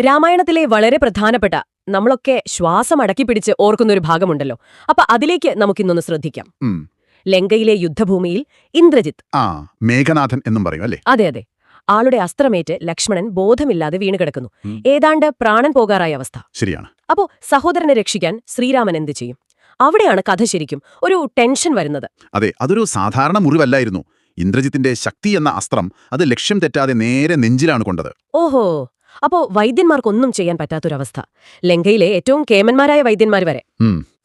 രാമായണത്തിലെ വളരെ പ്രധാനപ്പെട്ട നമ്മളൊക്കെ ശ്വാസം അടക്കി പിടിച്ച് ഓർക്കുന്നൊരു ഭാഗമുണ്ടല്ലോ. അപ്പൊ അതിലേക്ക് നമുക്കിന്നൊന്ന് ശ്രദ്ധിക്കാം. ലങ്കയിലെ യുദ്ധഭൂമിയിൽ ഇന്ദ്രജിത്ത് ആ മേഘനാഥൻ എന്നും പറയും അല്ലേ? അതെ അതെ. ആളുടെ അസ്ത്രമേറ്റ് ലക്ഷ്മണൻ ബോധമില്ലാതെ വീണ് കിടക്കുന്നു. ഏതാണ്ട് പ്രാണൻ പോകാറായ അവസ്ഥ. ശരിയാണ്. അപ്പോ സഹോദരനെ രക്ഷിക്കാൻ ശ്രീരാമൻ എന്ത് ചെയ്യും? അവിടെയാണ് കഥ ശരിക്കും ഒരു ടെൻഷൻ വരുന്നത്. അതെ അതൊരു സാധാരണ മുറിവല്ലായിരുന്നു. ഇന്ദ്രജിത്തിന്റെ ശക്തി എന്ന അസ്ത്രം അത് ലക്ഷ്യം തെറ്റാതെ നേരെ നെഞ്ചിലാണ് കൊണ്ടത്. ഓഹോ. അപ്പോ വൈദ്യന്മാർക്കൊന്നും ചെയ്യാൻ പറ്റാത്തൊരവസ്ഥ. ലങ്കയിലെ ഏറ്റവും കേമന്മാരായ വൈദ്യന്മാർ വരെ.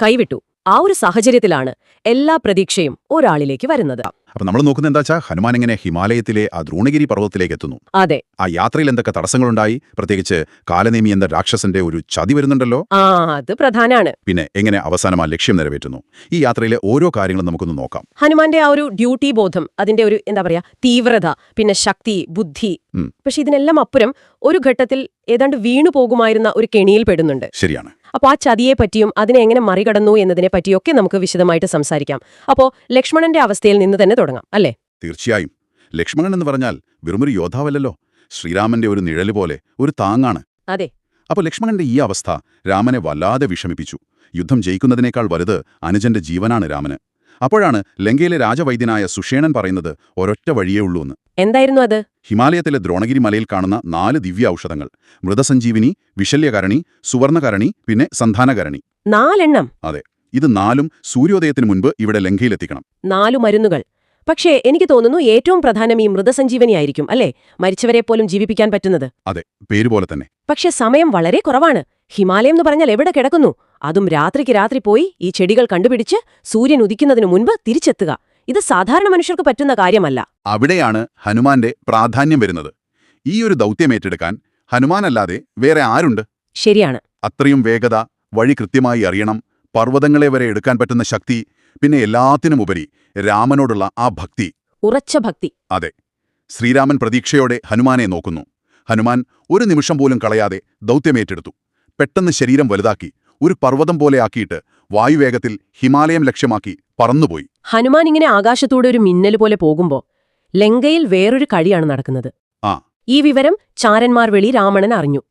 കൈവിട്ടു. ആ ഒരു സാഹചര്യത്തിലാണ് എല്ലാ പ്രതീക്ഷയും ഒരാളിലേക്ക് വരുന്നത്. അപ്പൊ നമ്മൾ നോക്കുന്നത് എന്താ വെച്ചാൽ ഹനുമാൻ എങ്ങനെ ഹിമാലയത്തിലെ ആ ദ്രോണഗിരി പർവതത്തിലേക്ക് എത്തുന്നു. അതെ. ആ യാത്രയിൽ എന്തൊക്കെ തടസ്സങ്ങളുണ്ടായി? പ്രത്യേകിച്ച് കാലനേമി എന്ന രാക്ഷസന്റെ ഒരു ചതി വരുന്നുണ്ടല്ലോ? ആ അത് പ്രധാനമാണ് പിന്നെ എങ്ങനെ അവസാനം ആ ലക്ഷ്യം നിറവേറ്റുന്നു? ഈ യാത്രയിലെ ഓരോ കാര്യങ്ങളും നമുക്കൊന്ന് നോക്കാം. ഹനുമാന്റെ ആ ഒരു ഡ്യൂട്ടി ബോധം അതിന്റെ ഒരു എന്താ പറയാ തീവ്രത പിന്നെ ശക്തി ബുദ്ധി. പക്ഷെ ഇതിനെല്ലാം അപ്പുറം ഒരു ഘട്ടത്തിൽ ഏതാണ്ട് വീണു പോകുമായിരുന്ന ഒരു കെണിയിൽ പെടുന്നുണ്ട്. ശരിയാണ്. അപ്പോൾ ആ ചതിയെ പറ്റിയും അതിനെ എങ്ങനെ മറികടന്നു എന്നതിനെ പറ്റിയൊക്കെ നമുക്ക് വിശദമായിട്ട് സംസാരിക്കാം. അപ്പോൾ ലക്ഷ്മണന്റെ അവസ്ഥയിൽ നിന്ന് തന്നെ തുടങ്ങാം അല്ലേ? തീർച്ചയായും. ലക്ഷ്മണൻ എന്ന് പറഞ്ഞാൽ വെറുമൊരു യോദ്ധാവല്ലല്ലോ. ശ്രീരാമന്റെ ഒരു നിഴൽ പോലെ ഒരു താങ്ങാണ്. അതെ. അപ്പോൾ ലക്ഷ്മണന്റെ ഈ അവസ്ഥ രാമനെ വല്ലാതെ വിഷമിപ്പിച്ചു. യുദ്ധം ജയിക്കുന്നതിനേക്കാൾ വലുത് അനുജന്റെ ജീവനാണ് രാമന്. അപ്പോഴാണ് ലങ്കയിലെ രാജവൈദ്യനായ സുഷേണൻ പറയുന്നത് ഒരൊറ്റ വഴിയേ ഉള്ളൂ എന്ന് എന്തായിരുന്നു അത്? ഹിമാലയത്തിലെ ദ്രോണഗിരി മലയിൽ കാണുന്ന നാല് ദിവ്യ ഔഷധങ്ങൾ മൃതസഞ്ജീവിനി വിശല്യകരണി സുവർണകരണി പിന്നെ സന്ധാനകരണി നാലെണ്ണം? അതെ. ഇത് നാലും സൂര്യോദയത്തിന് മുൻപ് ഇവിടെ ലങ്കയിലെത്തിക്കണം. നാലു മരുന്നുകൾ. പക്ഷേ എനിക്ക് തോന്നുന്നു ഏറ്റവും പ്രധാനം ഈ മൃതസഞ്ജീവനിയായിരിക്കും അല്ലേ? മരിച്ചവരെ പോലും ജീവിപ്പിക്കാൻ പറ്റുന്നത്. അതെ. പേരുപോലെ തന്നെ. പക്ഷേ സമയം വളരെ കുറവാണ്. ഹിമാലയം എന്ന് പറഞ്ഞാൽ എവിടെ കിടക്കുന്നു? അതും രാത്രിക്ക് രാത്രി പോയി ഈ ചെടികൾ കണ്ടുപിടിച്ച് സൂര്യൻ ഉദിക്കുന്നതിനു മുൻപ് തിരിച്ചെത്തുക. ഇത് സാധാരണ മനുഷ്യർക്ക് പറ്റുന്ന കാര്യമല്ല. അവിടെയാണ് ഹനുമാന്റെ പ്രാധാന്യം വരുന്നത്. ഈ ഒരു ദൗത്യം ഏറ്റെടുക്കാൻ ഹനുമാനല്ലാതെ വേറെ ആരുണ്ട്? ശരിയാണ്. അത്രയും വേഗത വഴി കൃത്യമായി അറിയണം പർവതങ്ങളെ വരെ എടുക്കാൻ പറ്റുന്ന ശക്തി പിന്നെ എല്ലാത്തിനും ഉപരി രാമനോടുള്ള ആ ഭക്തി. ഉറച്ച ഭക്തി. അതെ. ശ്രീരാമൻ പ്രതീക്ഷയോടെ ഹനുമാനെ നോക്കുന്നു. ഹനുമാൻ ഒരു നിമിഷം പോലും കളയാതെ ദൗത്യമേറ്റെടുത്തു പെട്ടെന്ന് ശരീരം വലുതാക്കി. ഒരു പർവതം പോലെ ആക്കിയിട്ട് വായുവേഗത്തിൽ ഹിമാലയം ലക്ഷ്യമാക്കി പറന്നുപോയി. ഹനുമാൻ ഇങ്ങനെ ആകാശത്തൂടെ ഒരു മിന്നൽ പോലെ പോകുമ്പോ ലങ്കയിൽ വേറൊരു കഴിയാണ് നടക്കുന്നത്. ആ. ഈ വിവരം ചാരന്മാർ വെളി രാമണൻ അറിഞ്ഞു.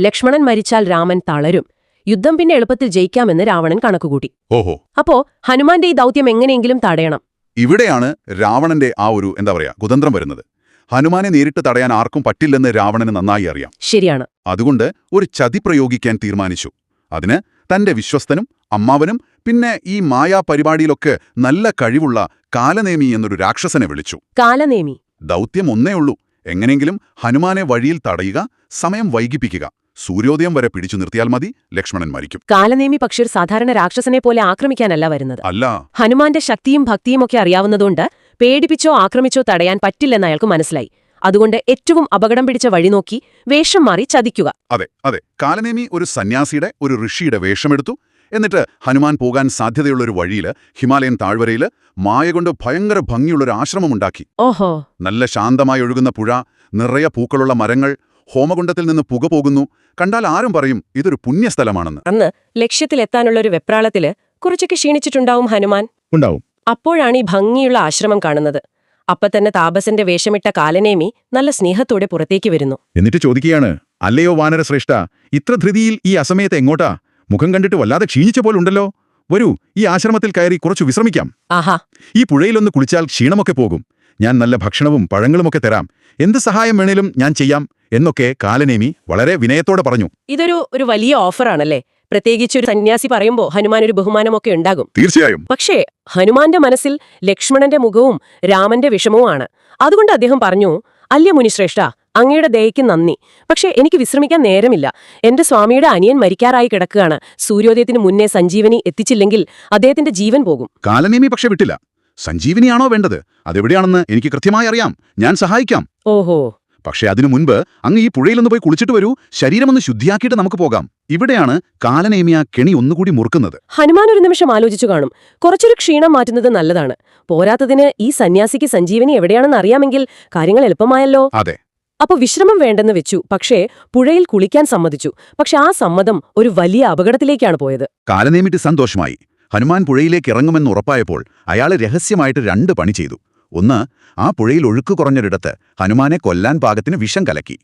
ലക്ഷ്മണൻ മരിച്ചാൽ രാമൻ തളരും. യുദ്ധം പിന്നെ എളുപ്പത്തിൽ ജയിക്കാമെന്ന് രാവണൻ കണക്കുകൂട്ടി. ഓഹോ. അപ്പോ ഹനുമാന്റെ ഈ ദൗത്യം എങ്ങനെയെങ്കിലും തടയണം. ഇവിടെയാണ് രാവണന്റെ ആ ഒരു എന്താ പറയാ കുതന്ത്രം വരുന്നത്. ഹനുമാനെ നേരിട്ട് തടയാൻ ആർക്കും പറ്റില്ലെന്ന് രാവണന് നന്നായി അറിയാം. ശരിയാണ്. അതുകൊണ്ട് ഒരു ചതി പ്രയോഗിക്കാൻ തീരുമാനിച്ചു. അതിന് തന്റെ വിശ്വസ്തനും അമ്മാവനും പിന്നെ ഈ മായാ പരിപാടിയിലൊക്കെ നല്ല കഴിവുള്ള കാലനേമി എന്നൊരു രാക്ഷസനെ വിളിച്ചു. കാലനേമി. ദൗത്യം ഒന്നേ ഉള്ളൂ. എങ്ങനെയെങ്കിലും ഹനുമാനെ വഴിയിൽ തടയുക സമയം വൈകിപ്പിക്കുക. സൂര്യോദയം വരെ പിടിച്ചു നിർത്തിയാൽ മതി ലക്ഷ്മണൻ മരിക്കും. കാലനേമി പക്ഷേ ഒരു സാധാരണ രാക്ഷസനെ പോലെ ആക്രമിക്കാനല്ല വരുന്നത്. അല്ല. ഹനുമാന്റെ ശക്തിയും ഭക്തിയും ഒക്കെ അറിയാവുന്നതുകൊണ്ട് പേടിപ്പിച്ചോ ആക്രമിച്ചോ തടയാൻ പറ്റില്ലെന്ന് അയാൾക്ക് മനസ്സിലായി. അതുകൊണ്ട് ഏറ്റവും അപകടം പിടിച്ച വഴി നോക്കി വേഷം മാറി ചതിക്കുക. അതെ അതെ. കാലനേമി ഒരു സന്യാസിയുടെ ഒരു ഋഷിയുടെ വേഷമെടുത്തു. എന്നിട്ട് ഹനുമാൻ പോകാൻ സാധ്യതയുള്ള ഒരു വഴിയിൽ ഹിമാലയൻ താഴ്വരയിൽ മായ കൊണ്ട് ഭയങ്കര ഭംഗിയുള്ളൊരു ആശ്രമമുണ്ടാക്കി. ഓഹോ. നല്ല ശാന്തമായി ഒഴുകുന്ന പുഴ നിറയെ പൂക്കളുള്ള മരങ്ങൾ ഹോമകുണ്ടത്തിൽ നിന്ന് പുക പോകുന്നു. കണ്ടാൽ ആരും പറയും ഇതൊരു പുണ്യസ്ഥലമാണെന്ന്. അന്ന് ലക്ഷ്യത്തിലെത്താനുള്ള ഒരു വെപ്രാളത്തിൽ കുറച്ചൊക്കെ ക്ഷീണിച്ചിട്ടുണ്ടാവും ഹനുമാൻ. ഉണ്ടാവും. അപ്പോഴാണ് ഈ ഭംഗിയുള്ള ആശ്രമം കാണുന്നത്. അപ്പൊ തന്നെ താപസന്റെ വേഷമിട്ട കാലനേമി നല്ല സ്നേഹത്തോടെ പുറത്തേക്ക് വരുന്നു. എന്നിട്ട് ചോദിക്കുകയാണ് അല്ലയോ വാനരശ്രേഷ്ഠ ഇത്ര ധൃതിയിൽ ഈ അസമയത്ത് എങ്ങോട്ടാ? മുഖം കണ്ടിട്ട് വല്ലാതെ ക്ഷീണിച്ച പോലുണ്ടല്ലോ. വരൂ ഈ ആശ്രമത്തിൽ കയറി കുറച്ചു വിശ്രമിക്കാം. ആഹാ. ഈ പുഴയിലൊന്ന് കുളിച്ചാൽ ക്ഷീണമൊക്കെ പോകും. ഞാൻ നല്ല ഭക്ഷണവും പഴങ്ങളുമൊക്കെ തരാം. എന്ത് സഹായം വേണേലും ഞാൻ ചെയ്യാം എന്നൊക്കെ കാലനേമി വളരെ വിനയത്തോടെ പറഞ്ഞു. ഇതൊരു ഒരു വലിയ ഓഫറാണല്ലേ? പ്രത്യേകിച്ച് ഒരു സന്യാസി പറയുമ്പോൾ ഹനുമാൻ ഒരു ബഹുമാനമൊക്കെ ഉണ്ടാകും. തീർച്ചയായും. പക്ഷേ ഹനുമാന്റെ മനസ്സിൽ ലക്ഷ്മണന്റെ മുഖവും രാമന്റെ വിഷമവുമാണ്. അതുകൊണ്ട് അദ്ദേഹം പറഞ്ഞു അല്യ മുനിശ്രേഷ്ഠ അങ്ങയുടെ ദയയ്ക്ക് നന്ദി. പക്ഷേ എനിക്ക് വിശ്രമിക്കാൻ നേരമില്ല. എന്റെ സ്വാമിയുടെ അനിയൻ മരിക്കാറായി കിടക്കുകയാണ്. സൂര്യോദയത്തിന് മുന്നേ സഞ്ജീവനി എത്തിച്ചില്ലെങ്കിൽ അദ്ദേഹത്തിന്റെ ജീവൻ പോകും. കാലനേമി പക്ഷെ വിട്ടില്ല. സഞ്ജീവനിയാണോ വേണ്ടത്? അതെവിടെയാണെന്ന് എനിക്ക് കൃത്യമായി അറിയാം. ഞാൻ സഹായിക്കാം. ഓഹോ. പക്ഷെ അതിനു മുൻപ് അങ്ങ് ഈ പുഴയിലൊന്ന് പോയി കുളിച്ചിട്ട് വരൂ. ശരീരമൊന്ന് ശുദ്ധിയാക്കിയിട്ട് നമുക്ക് പോകാം. ഇവിടെയാണ് കാലനേമിയ കെണി ഒന്നുകൂടി മുറുക്കുന്നത്. ഹനുമാൻ ഒരു നിമിഷം ആലോചിച്ചു കാണും. കുറച്ചൊരു ക്ഷീണം മാറ്റുന്നത് നല്ലതാണ്. പോരാത്തതിന് ഈ സന്യാസിക്ക് സഞ്ജീവനി എവിടെയാണെന്ന് അറിയാമെങ്കിൽ കാര്യങ്ങൾ എളുപ്പമായല്ലോ. അതെ. അപ്പൊ വിശ്രമം വേണ്ടെന്ന് വെച്ചു. പക്ഷേ പുഴയിൽ കുളിക്കാൻ സമ്മതിച്ചു. പക്ഷെ ആ സമ്മതം ഒരു വലിയ അപകടത്തിലേക്കാണ് പോയത്. കാലനേമിട്ട് സന്തോഷമായി. ഹനുമാൻ പുഴയിലേക്ക് ഇറങ്ങുമെന്ന് ഉറപ്പായപ്പോൾ അയാൾ രഹസ്യമായിട്ട് രണ്ട് പണി ചെയ്തു. ഒന്ന് ആ പുഴയിൽ ഒഴുക്ക് കുറഞ്ഞൊരിടത്ത് ഹനുമാനെ കൊല്ലാൻ പാകത്തിന് വിഷം കലക്കി.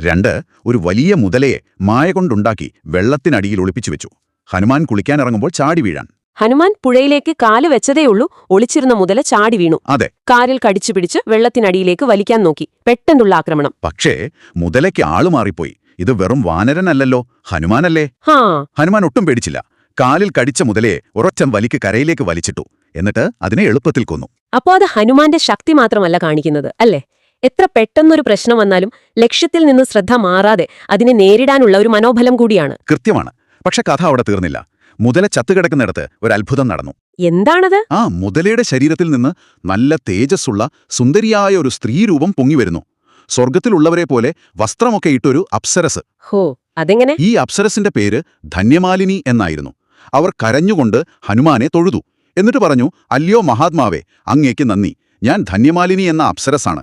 രണ്ട് ഒരു വലിയ മുതലയെ മായ കൊണ്ടുണ്ടാക്കി വെള്ളത്തിനടിയിൽ ഒളിപ്പിച്ചു വെച്ചു. ഹനുമാൻ കുളിക്കാനിറങ്ങുമ്പോൾ ചാടി വീഴാൻ. ഹനുമാൻ പുഴയിലേക്ക് കാൽ വെച്ചതേയുള്ളൂ ഒളിച്ചിരുന്ന മുതല ചാടി വീണു. അതെ. കാലിൽ കടിച്ചു പിടിച്ച് വെള്ളത്തിനടിയിലേക്ക് വലിക്കാൻ നോക്കി പെട്ടെന്നുള്ള ആക്രമണം. പക്ഷേ മുതലയ്ക്ക് ആൾ മാറിപ്പോയി. ഇത് വെറും വാനരനല്ലല്ലോ ഹനുമാനല്ലേ? ഹാ. ഹനുമാൻ ഒട്ടും പേടിച്ചില്ല. കാലിൽ കടിച്ച മുതലേ ഉറച്ചം വലിക്ക് കരയിലേക്ക് വലിച്ചിട്ടു. എന്നിട്ട് അതിനെ എളുപ്പത്തിൽ കൊന്നു. അപ്പോ അത് ഹനുമാന്റെ ശക്തി മാത്രമല്ല കാണിക്കുന്നത് അല്ലേ? എത്ര പെട്ടെന്നൊരു പ്രശ്നം വന്നാലും ലക്ഷ്യത്തിൽ നിന്ന് ശ്രദ്ധ മാറാതെ അതിനെ നേരിടാനുള്ള ഒരു മനോബലം കൂടിയാണ്. കൃത്യമാണ്. പക്ഷെ കഥ അവിടെ തീർന്നില്ല. മുതല ചത്തുകിടക്കുന്നിടത്ത് ഒരു അത്ഭുതം നടന്നു. എന്താണത്? ആ മുതലയുടെ ശരീരത്തിൽ നിന്ന് നല്ല തേജസ്സുള്ള സുന്ദരിയായ ഒരു സ്ത്രീരൂപം പൊങ്ങിവരുന്നു സ്വർഗത്തിലുള്ളവരെ പോലെ വസ്ത്രമൊക്കെ ഇട്ടൊരു അപ്സരസ്. ഹോ അതെങ്ങനെ? ഈ അപ്സരസിന്റെ പേര് ധന്യമാലിനി എന്നായിരുന്നു. അവർ കരഞ്ഞുകൊണ്ട് ഹനുമാനെ തൊഴുതു. എന്നിട്ട് പറഞ്ഞു അല്ലയോ മഹാത്മാവേ അങ്ങേക്ക് നന്ദി. ഞാൻ ധന്യമാലിനി എന്ന അപ്സരസാണ്.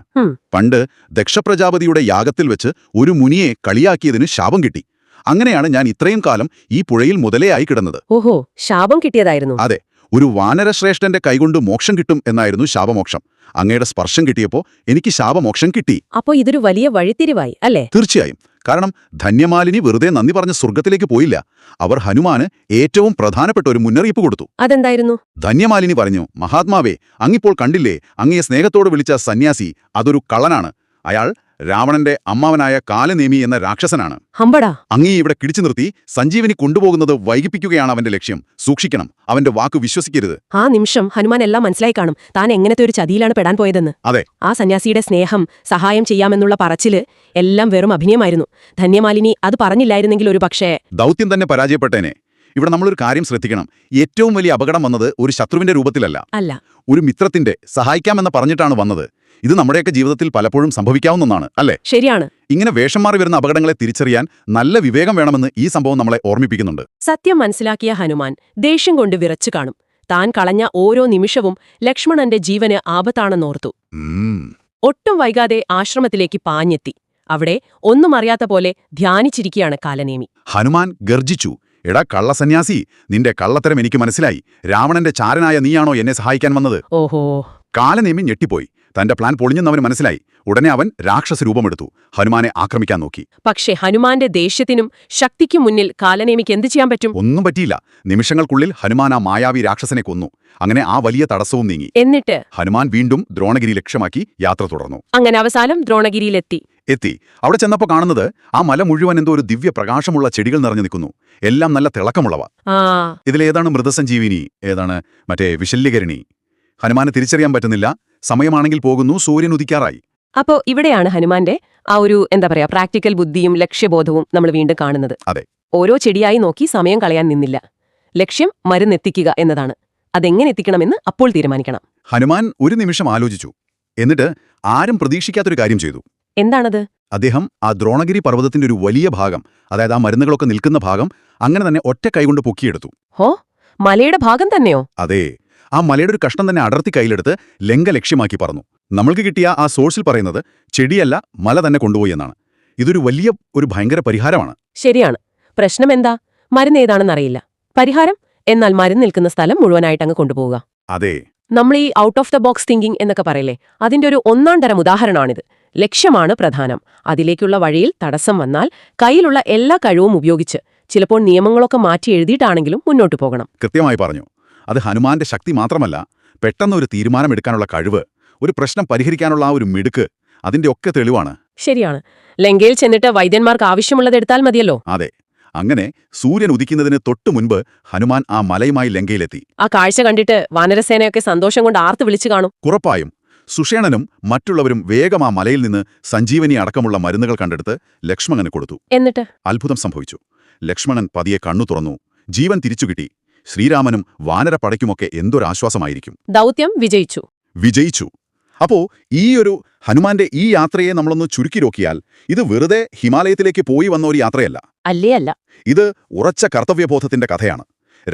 പണ്ട് ദക്ഷപ്രജാപതിയുടെ യാഗത്തിൽ വെച്ച് ഒരു മുനിയെ കളിയാക്കിയതിന് ശാപം കിട്ടി. അങ്ങനെയാണ് ഞാൻ ഇത്രയും കാലം ഈ പുഴയിൽ മുതലയായി കിടന്നത്. ഓഹോ ശാപം കിട്ടിയതായിരുന്നു. അതെ. ഒരു വാനരശ്രേഷ്ഠന്റെ കൈകൊണ്ട് മോക്ഷം കിട്ടും എന്നായിരുന്നു ശാപമോക്ഷം. അങ്ങയുടെ സ്പർശം കിട്ടിയപ്പോ എനിക്ക് ശാപമോക്ഷം കിട്ടി. അപ്പോ ഇതൊരു വലിയ വഴിത്തിരിവായി അല്ലേ? തീർച്ചയായും. കാരണം ധന്യമാലിനി വെറുതെ നന്ദി പറഞ്ഞ സ്വർഗത്തിലേക്ക് പോയില്ല. അവർ ഹനുമാന് ഏറ്റവും പ്രധാനപ്പെട്ട ഒരു മുന്നറിയിപ്പ് കൊടുത്തു. അതെന്തായിരുന്നു? ധന്യമാലിനി പറഞ്ഞു മഹാത്മാവേ അങ്ങിപ്പോൾ കണ്ടില്ലേ അങ്ങയെ സ്നേഹത്തോട് വിളിച്ച സന്യാസി അതൊരു കള്ളനാണ്. അയാൾ രാവണന്റെ അമ്മാവനായ കാലനേമി എന്ന രാക്ഷസനാണ്. അങ്ങയെ ഇവിടെ കിടിച്ചു നിർത്തി സഞ്ജീവനി കൊണ്ടുപോകുന്നത് വൈകിപ്പിക്കുകയാണ് അവന്റെ ലക്ഷ്യം. സൂക്ഷിക്കണം. അവന്റെ വാക്ക് വിശ്വസിക്കരുത്. ആ നിമിഷം ഹനുമാൻ എല്ലാം മനസ്സിലായി കാണും. താൻ എങ്ങനത്തെ ഒരു ചതിയിലാണ് പെടാൻ പോയതെന്ന്. അതെ. ആ സന്യാസിയുടെ സ്നേഹം സഹായം ചെയ്യാമെന്നുള്ള പറച്ചിൽ എല്ലാം വെറും അഭിനയമായിരുന്നു. ധന്യമാലിനി അത് പറഞ്ഞില്ലായിരുന്നെങ്കിൽ ഒരു പക്ഷേ ദൗത്യം തന്നെ പരാജയപ്പെട്ടേനെ. ഇവിടെ നമ്മളൊരു കാര്യം ശ്രദ്ധിക്കണം. ഏറ്റവും വലിയ അപകടം വന്നത് ഒരു ശത്രുവിന്റെ രൂപത്തിലല്ല. അല്ല. ഒരു മിത്രത്തിന്റെ സഹായിക്കാമെന്ന് പറഞ്ഞിട്ടാണ് വന്നത്. ഇത് നമ്മുടെയൊക്കെ ജീവിതത്തിൽ പലപ്പോഴും സംഭവിക്കാവുന്ന ഒന്നാണ് അല്ലേ? ശരിയാണ്. ഇങ്ങനെ വേഷം മാറി വരുന്ന അപകടങ്ങളെ തിരിച്ചറിയാൻ നല്ല വിവേകം വേണമെന്ന് ഈ സംഭവം നമ്മളെ ഓർമ്മിപ്പിക്കുന്നുണ്ട്. സത്യം മനസ്സിലാക്കിയ ഹനുമാൻ ദേഷ്യം കൊണ്ട് വിറച്ചു കാണും. താൻ കളഞ്ഞ ഓരോ നിമിഷവും ലക്ഷ്മണന്റെ ജീവന് ആപത്താണെന്നോർത്തു. ഒട്ടും വൈകാതെ ആശ്രമത്തിലേക്ക് പാഞ്ഞെത്തി. അവിടെ ഒന്നും അറിയാത്ത പോലെ ധ്യാനിച്ചിരിക്കുകയാണ് കാലനേമി. ഹനുമാൻ ഗർജിച്ചു എടാ കള്ളസന്യാസി നിന്റെ കള്ളത്തരം എനിക്ക് മനസ്സിലായി. രാവണന്റെ ചാരനായ നീയാണോ എന്നെ സഹായിക്കാൻ വന്നത്? ഓഹോ. കാലനേമി ഞെട്ടിപ്പോയി. തന്റെ പ്ലാൻ പൊളിഞ്ഞെന്ന് അവന് മനസ്സിലായി. ഉടനെ അവൻ രാക്ഷസ രൂപമെടുത്തു ഹനുമാനെ ആക്രമിക്കാൻ നോക്കി. പക്ഷേ ഹനുമാന്റെ ദേഷ്യത്തിനും ശക്തിക്കും മുന്നിൽ കാലനേമിക്ക് എന്ത് ചെയ്യാൻ പറ്റും? ഒന്നും പറ്റിയില്ല. നിമിഷങ്ങൾക്കുള്ളിൽ ഹനുമാൻ ആ മായാവി രാക്ഷസനെ കൊന്നു. അങ്ങനെ ആ വലിയ തടസ്സവും നീങ്ങി. എന്നിട്ട്? ഹനുമാൻ വീണ്ടും ദ്രോണഗിരി ലക്ഷ്യമാക്കി യാത്ര തുടർന്നു. അങ്ങനെ അവസാനം ദ്രോണഗിരിയിലെത്തി. എത്തി. അവിടെ ചെന്നപ്പോൾ കാണുന്നത് ആ മല മുഴുവൻ എന്തോ ഒരു ദിവ്യ പ്രകാശമുള്ള ചെടികൾ നിറഞ്ഞു നിൽക്കുന്നു. എല്ലാം നല്ല തിളക്കമുള്ളവ. ഇതിലേതാണ് മൃതസഞ്ജീവിനി? ഏതാണ്? മറ്റേ വിശല്യകരിണി. ഹനുമാനെ തിരിച്ചറിയാൻ പറ്റുന്നില്ല. സമയമാണെങ്കിൽ പോകുന്നു സൂര്യൻ ഉദിക്കാറായി. അപ്പോ ഇവിടെയാണ് ഹനുമാന്റെ ആ ഒരു എന്താ പറയാ പ്രാക്ടിക്കൽ ബുദ്ധിയും ലക്ഷ്യബോധവും നമ്മൾ വീണ്ടും കാണുന്നത്. അതെ. ഓരോ ചെടിയായി നോക്കി സമയം കളയാൻ നിന്നില്ല. ലക്ഷ്യം മരുന്നെത്തിക്കുക എന്നതാണ്. അതെങ്ങനെ എത്തിക്കണമെന്ന് അപ്പോൾ തീരുമാനിക്കണം. ഹനുമാൻ ഒരു നിമിഷം ആലോചിച്ചു. എന്നിട്ട് ആരും പ്രതീക്ഷിക്കാത്തൊരു കാര്യം ചെയ്തു. എന്താണത്? അദ്ദേഹം ആ ദ്രോണഗിരി പർവതത്തിന്റെ ഒരു വലിയ ഭാഗം അതായത് ആ മരുന്നുകളൊക്കെ നിൽക്കുന്ന ഭാഗം അങ്ങനെ തന്നെ ഒറ്റ കൈകൊണ്ട് പൊക്കിയെടുത്തു. ഹോ മലയുടെ ഭാഗം തന്നെയോ? അതെ. ആ മലയുടെ ഒരു കഷ്ണം തന്നെ അടർത്തി കയ്യിലെടുത്ത് ലങ്ക ലക്ഷ്യമാക്കി പറഞ്ഞു നമ്മൾക്ക് കിട്ടിയ ആ സോഴ്സിൽ പറയുന്നത് ചെടിയല്ല മല തന്നെ കൊണ്ടുപോയി എന്നാണ്. ഇതൊരു വലിയ ഒരു ഭയങ്കര പരിഹാരമാണ്. ശരിയാണ്. പ്രശ്നം എന്താ? മരുന്ന് ഏതാണെന്നറിയില്ല പരിഹാരം? എന്നാൽ മരുന്ന് നിൽക്കുന്ന സ്ഥലം മുഴുവനായിട്ട് അങ്ങ് കൊണ്ടുപോവുക. അതെ. നമ്മൾ ഈ out of the box thinking എന്നൊക്കെ പറയില്ലേ? അതിന്റെ ഒരു ഒന്നാം തരം ഉദാഹരണമാണിത്. ലക്ഷ്യമാണ് പ്രധാനം. അതിലേക്കുള്ള വഴിയിൽ തടസ്സം വന്നാൽ കയ്യിലുള്ള എല്ലാ കഴിവും ഉപയോഗിച്ച് ചിലപ്പോൾ നിയമങ്ങളൊക്കെ മാറ്റി എഴുതിയിട്ടാണെങ്കിലും മുന്നോട്ട് പോകണം. കൃത്യമായി പറഞ്ഞു. അത് ഹനുമാന്റെ ശക്തി മാത്രമല്ല പെട്ടെന്ന് ഒരു തീരുമാനമെടുക്കാനുള്ള കഴിവ് ഒരു പ്രശ്നം പരിഹരിക്കാനുള്ള ആ ഒരു മിടുക്ക് അതിന്റെ ഒക്കെ തെളിവാണ്. ശരിയാണ്. ലങ്കയിൽ ചെന്നിട്ട് വൈദ്യന്മാർക്ക് ആവശ്യമുള്ളത് എടുത്താൽ മതിയല്ലോ. അതെ. അങ്ങനെ സൂര്യൻ ഉദിക്കുന്നതിന് തൊട്ടു മുൻപ് ഹനുമാൻ ആ മലയുമായി ലങ്കയിലെത്തി. ആ കാഴ്ച കണ്ടിട്ട് വാനരസേനയൊക്കെ സന്തോഷം കൊണ്ട് ആർത്ത് വിളിച്ചു കാണും. കുറപ്പായും സുഷേണനും മറ്റുള്ളവരും വേഗം ആ മലയിൽ നിന്ന് സഞ്ജീവനി അടക്കമുള്ള മരുന്നുകൾ കണ്ടെടുത്ത് ലക്ഷ്മണന് കൊടുത്തു. എന്നിട്ട്? അത്ഭുതം സംഭവിച്ചു. ലക്ഷ്മണൻ പതിയെ കണ്ണു തുറന്നു. ജീവൻ തിരിച്ചുകിട്ടി. ശ്രീരാമനും വാനരപ്പടയ്ക്കുമൊക്കെ എന്തൊരാശ്വാസമായിരിക്കും? ദൗത്യം വിജയിച്ചു. വിജയിച്ചു. അപ്പോ ഈയൊരു ഹനുമാന്റെ ഈ യാത്രയെ നമ്മളൊന്ന് ചുരുക്കി നോക്കിയാൽ ഇത് വെറുതെ ഹിമാലയത്തിലേക്ക് പോയി വന്ന ഒരു യാത്രയല്ല. അല്ലേ അല്ല. ഇത് ഉറച്ച കർത്തവ്യബോധത്തിന്റെ കഥയാണ്.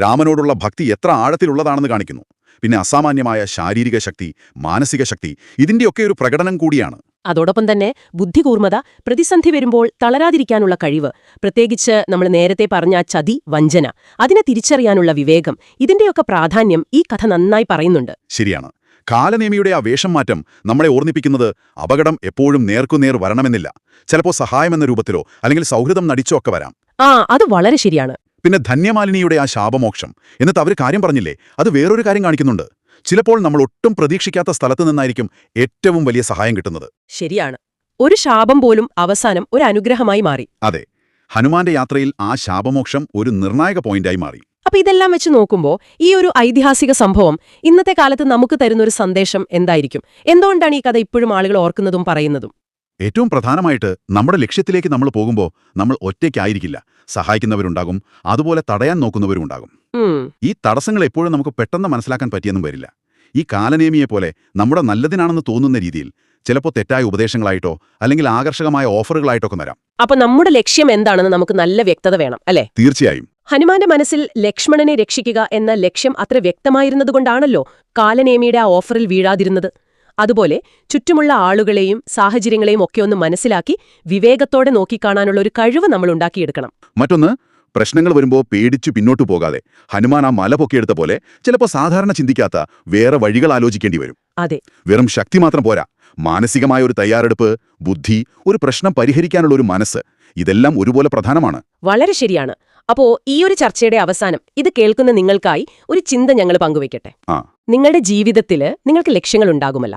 രാമനോടുള്ള ഭക്തി എത്ര ആഴത്തിലുള്ളതാണെന്ന് കാണിക്കുന്നു. പിന്നെ അസാമാന്യമായ ശാരീരിക ശക്തി മാനസിക ശക്തി ഇതിന്റെയൊക്കെ ഒരു പ്രകടനം കൂടിയാണ്. അതോടൊപ്പം തന്നെ ബുദ്ധികൂർമ്മത പ്രതിസന്ധി വരുമ്പോൾ തളരാതിരിക്കാനുള്ള കഴിവ് പ്രത്യേകിച്ച് നമ്മൾ നേരത്തെ പറഞ്ഞ ചതി വഞ്ചന അതിനെ തിരിച്ചറിയാനുള്ള വിവേകം ഇതിന്റെയൊക്കെ പ്രാധാന്യം ഈ കഥ നന്നായി പറയുന്നുണ്ട്. ശരിയാണ്. കാലനേമിയുടെ ആ വേഷം മാറ്റം നമ്മളെ ഓർമ്മിപ്പിക്കുന്നത് അപകടം എപ്പോഴും നേർക്കുനേർ വരണമെന്നില്ല. ചിലപ്പോൾ സഹായമെന്ന രൂപത്തിലോ അല്ലെങ്കിൽ സൗഹൃദം നടിച്ചോ ഒക്കെ വരാം. ആ അത് വളരെ ശരിയാണ്. പിന്നെ ധന്യമാലിനിയുടെ ആ ശാപമോക്ഷം. എന്നിട്ട് അവർ കാര്യം പറഞ്ഞില്ലേ? അത് വേറൊരു കാര്യം കാണിക്കുന്നുണ്ട്. ചിലപ്പോൾ നമ്മൾ ഒട്ടും പ്രതീക്ഷിക്കാത്ത സ്ഥലത്ത് നിന്നായിരിക്കും ഏറ്റവും വലിയ സഹായം കിട്ടുന്നത്. ശരിയാണ്. ഒരു ശാപം പോലും അവസാനം ഒരു അനുഗ്രഹമായി മാറി. അതെ ഹനുമാന്റെ യാത്രയിൽ ആ ശാപമോക്ഷം ഒരു നിർണായക പോയിന്റായി മാറി. അപ്പൊ ഇതെല്ലാം വെച്ച് നോക്കുമ്പോൾ ഈ ഒരു ഐതിഹാസിക സംഭവം ഇന്നത്തെ കാലത്ത് നമുക്ക് തരുന്ന ഒരു സന്ദേശം എന്തായിരിക്കും? എന്തുകൊണ്ടാണ് ഈ കഥ ഇപ്പോഴും ആളുകൾ ഓർക്കുന്നതും പറയുന്നതും? ഏറ്റവും പ്രധാനമായിട്ട് നമ്മുടെ ലക്ഷ്യത്തിലേക്ക് നമ്മൾ പോകുമ്പോൾ നമ്മൾ ഒറ്റയ്ക്കായിരിക്കില്ല. സഹായിക്കുന്നവരുണ്ടാകും അതുപോലെ തടയാൻ നോക്കുന്നവരുണ്ടാകും ഉണ്ടാകും ഈ തടസ്സങ്ങൾ എപ്പോഴും നമുക്ക് പെട്ടെന്ന് മനസ്സിലാക്കാൻ പറ്റിയെന്നും വരില്ല. ഈ കാലനേമിയെ പോലെ നമ്മുടെ നല്ലതിനാണെന്ന് തോന്നുന്ന രീതിയിൽ ചിലപ്പോൾ തെറ്റായ ഉപദേശങ്ങളായിട്ടോ അല്ലെങ്കിൽ ആകർഷകമായ ഓഫറുകളായിട്ടോ ഒക്കെ വരാം. അപ്പൊ നമ്മുടെ ലക്ഷ്യം എന്താണെന്ന് നമുക്ക് നല്ല വ്യക്തത വേണം അല്ലെ? തീർച്ചയായും. ഹനുമാന്റെ മനസ്സിൽ ലക്ഷ്മണനെ രക്ഷിക്കുക എന്ന ലക്ഷ്യം അത്ര വ്യക്തമായിരുന്നതുകൊണ്ടാണല്ലോ കാലനേമിയുടെ ആ ഓഫറിൽ വീഴാതിരുന്നത്. അതുപോലെ ചുറ്റുമുള്ള ആളുകളെയും സാഹചര്യങ്ങളെയും ഒക്കെ ഒന്ന് മനസ്സിലാക്കി വിവേകത്തോടെ നോക്കിക്കാണാനുള്ള ഒരു കഴിവ് നമ്മൾ ഉണ്ടാക്കിയെടുക്കണം. മറ്റൊന്ന് പ്രശ്നങ്ങൾ വരുമ്പോൾ പേടിച്ചു പിന്നോട്ടു പോകാതെ ഹനുമാൻ ആ മല പൊക്കിയെടുത്ത പോലെ ചിലപ്പോൾ സാധാരണ ചിന്തിക്കാത്ത വേറെ വഴികൾ ആലോചിക്കേണ്ടി വരും. അതെ. വെറും ശക്തി മാത്രം പോരാ. മാനസികമായ ഒരു തയ്യാറെടുപ്പ് ബുദ്ധി ഒരു പ്രശ്നം പരിഹരിക്കാനുള്ള ഒരു മനസ്സ് ഇതെല്ലാം ഒരുപോലെ പ്രധാനമാണ്. വളരെ ശരിയാണ്. അപ്പോ ഈ ഒരു ചർച്ചയുടെ അവസാനം ഇത് കേൾക്കുന്ന നിങ്ങൾക്കായി ഒരു ചിന്ത ഞങ്ങൾ പങ്കുവയ്ക്കട്ടെ. ആ. നിങ്ങളുടെ ജീവിതത്തിൽ നിങ്ങൾക്ക് ലക്ഷ്യങ്ങൾ ഉണ്ടാകുമല്ല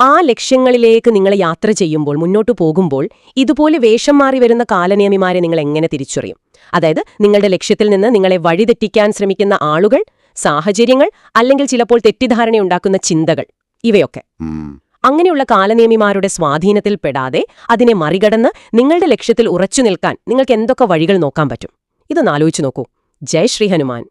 ആ ലക്ഷ്യങ്ങളിലേക്ക് നിങ്ങൾ യാത്ര ചെയ്യുമ്പോൾ മുന്നോട്ട് പോകുമ്പോൾ ഇതുപോലെ വേഷം മാറി വരുന്ന കാലനിയമിമാരെ നിങ്ങൾ എങ്ങനെ തിരിച്ചറിയും? അതായത് നിങ്ങളുടെ ലക്ഷ്യത്തിൽ നിന്ന് നിങ്ങളെ വഴിതെറ്റിക്കാൻ ശ്രമിക്കുന്ന ആളുകൾ സാഹചര്യങ്ങൾ അല്ലെങ്കിൽ ചിലപ്പോൾ തെറ്റിദ്ധാരണയുണ്ടാക്കുന്ന ചിന്തകൾ ഇവയൊക്കെ. അങ്ങനെയുള്ള കാലനിയമിമാരുടെ സ്വാധീനത്തിൽ പെടാതെ അതിനെ മറികടന്ന് നിങ്ങളുടെ ലക്ഷ്യത്തിൽ ഉറച്ചു നിൽക്കാൻ നിങ്ങൾക്ക് എന്തൊക്കെ വഴികൾ നോക്കാൻ പറ്റും? ഇതൊന്ന് ആലോചിച്ചു നോക്കൂ. ജയ് ശ്രീ ഹനുമാൻ.